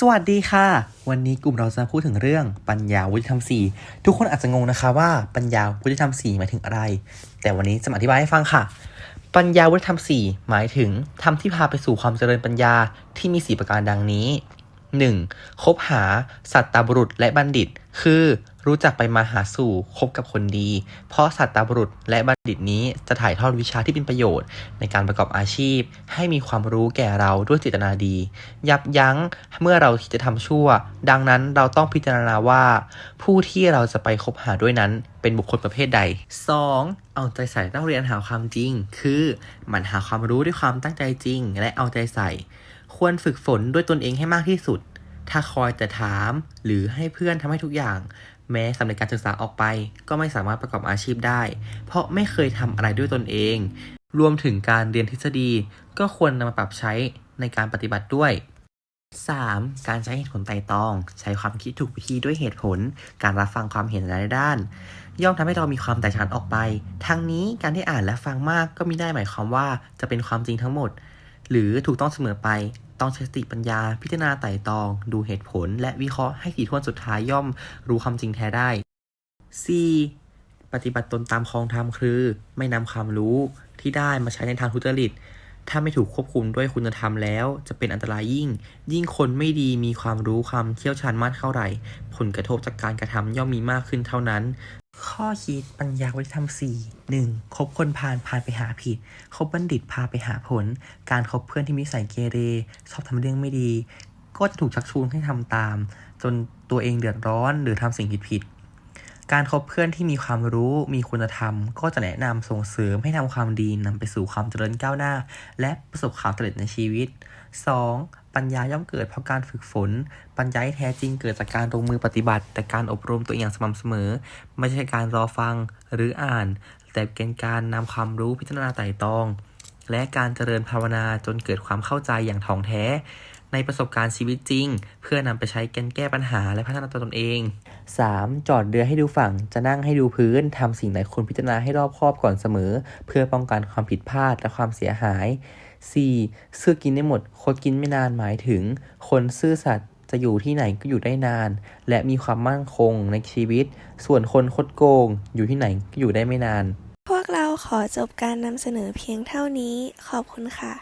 สวัสดีค่ะ วันนี้กลุ่มเราจะพูดถึงเรื่องปัญญาวุฒิธรรมสี่ทุกคนอาจจะงงนะคะว่าปัญญาวุฒิธรรมสี่หมายถึงอะไร แต่วันนี้จะอธิบายให้ฟังค่ะ ปัญญาวุฒิธรรมสี่หมายถึงธรรมที่พาไปสู่ความเจริญปัญญาที่มีสี่ประการดังนี้ 1. คบหาสัตตบุรุษและบัณฑิต คือ รู้จักไปมาหาสู่คบกับคนดี เพราะสัตตบุรุษและบัณฑิตนี้จะถ่ายทอดวิชาที่เป็นประโยชน์ ในการประกอบอาชีพ ให้มีความรู้แก่เราด้วยเจตนาดี ยับยั้งเมื่อเราจะทำชั่ว ดังนั้นเราต้องพิจารณาว่า ผู้ที่เราจะไปคบหาด้วยนั้นเป็นบุคคลประเภทใด 2. เอาใจใส่ต้องเรียนหาความจริง คือหมั่นหาความรู้ด้วยความตั้งใจจริง และเอาใจใส่ ควรฝึกฝนด้วยตนเองให้มากที่สุดถ้าคอยแต่ถามหรือให้เพื่อนทำให้ทุกอย่าง แม้สำเร็จการศึกษาออกไป ก็ไม่สามารถประกอบอาชีพได้ เพราะไม่เคยทำอะไรด้วยตนเอง รวมถึงการเรียนทฤษฎีก็ควรนำมาปรับใช้ในการปฏิบัติด้วย 3. การใช้เหตุผลไต่ตอง ใช้ความคิดถูกวิธีด้วยเหตุผล การรับฟังความเห็นหลายด้าน ย่อมทำให้เรามีความแตกฉานออกไป ทั้งนี้การที่อ่านและฟังมากก็ไม่ได้หมายความว่าจะเป็นความจริงทั้งหมด หรือถูกต้องเสมอไป ต้องใช้สติปัญญา พิจารณาไต่ตอง ดูเหตุผล และวิเคราะห์ให้ถี่ถ้วนสุดท้ายย่อมรู้ความจริงแท้ได้ 4. ปฏิบัติตนตามครองธรรมคือ ไม่นำความรู้ที่ได้มาใช้ในทางทุจริต ถ้าไม่ถูกควบคุมด้วยคุณธรรมแล้ว จะเป็นอันตรายยิ่ง ยิ่งคนไม่ดีมีความรู้ความเชี่ยวชาญมากเท่าไหร่ ผลกระทบจากการกระทำย่อมมีมากขึ้นเท่านั้น ข้อคิดปัญญาวิธรรมสี่หนึ่งคบคนพาลพาไปหาผิด คบบัณฑิตพาไปหาผล การคบเพื่อนที่มีสายเกเร ชอบทำเรื่องไม่ดี ก็จะถูกชักชวนให้ทำตาม จนตัวเองเดือดร้อนหรือทำสิ่งผิดผิด การคบเพื่อนที่มีความรู้มีคุณธรรม ก็จะแนะนำส่งเสริมให้ทำความดีนำไปสู่ความเจริญก้าวหน้า และประสบความสำเร็จในชีวิต 2. ปัญญาย่อมเกิดเพราะการฝึกฝน ปัญญาที่แท้จริงเกิดจากการลงมือปฏิบัติ แต่การอบรมตัวเองอย่างสม่ำเสมอ ไม่ใช่การรอฟังหรืออ่าน แต่เป็นการนำความรู้พิจารณาไต่ตรอง และการเจริญภาวนาจนเกิดความเข้าใจอย่างถ่องแท้ ในประสบการณ์ชีวิตจริง เพื่อนำไปใช้แก้แก้ปัญหาและพัฒนาตัวตนเอง 3. จอดเรือให้ดูฝั่ง จะนั่งให้ดูพื้นทำสิ่งไหนควรพิจารณาให้รอบคอบก่อนเสมอ เพื่อป้องกันความผิดพลาดและความเสียหาย 4. ซื้อกินได้หมดคดกินไม่นานหมายถึง คนซื่อสัตย์จะอยู่ที่ไหนก็อยู่ได้นาน และมีความมั่นคงในชีวิต ส่วนคนคดโกง อยู่ที่ไหนก็อยู่ได้ไม่นาน พวกเราขอจบการนำเสนอเพียงเท่านี้ ขอบคุณค่ะ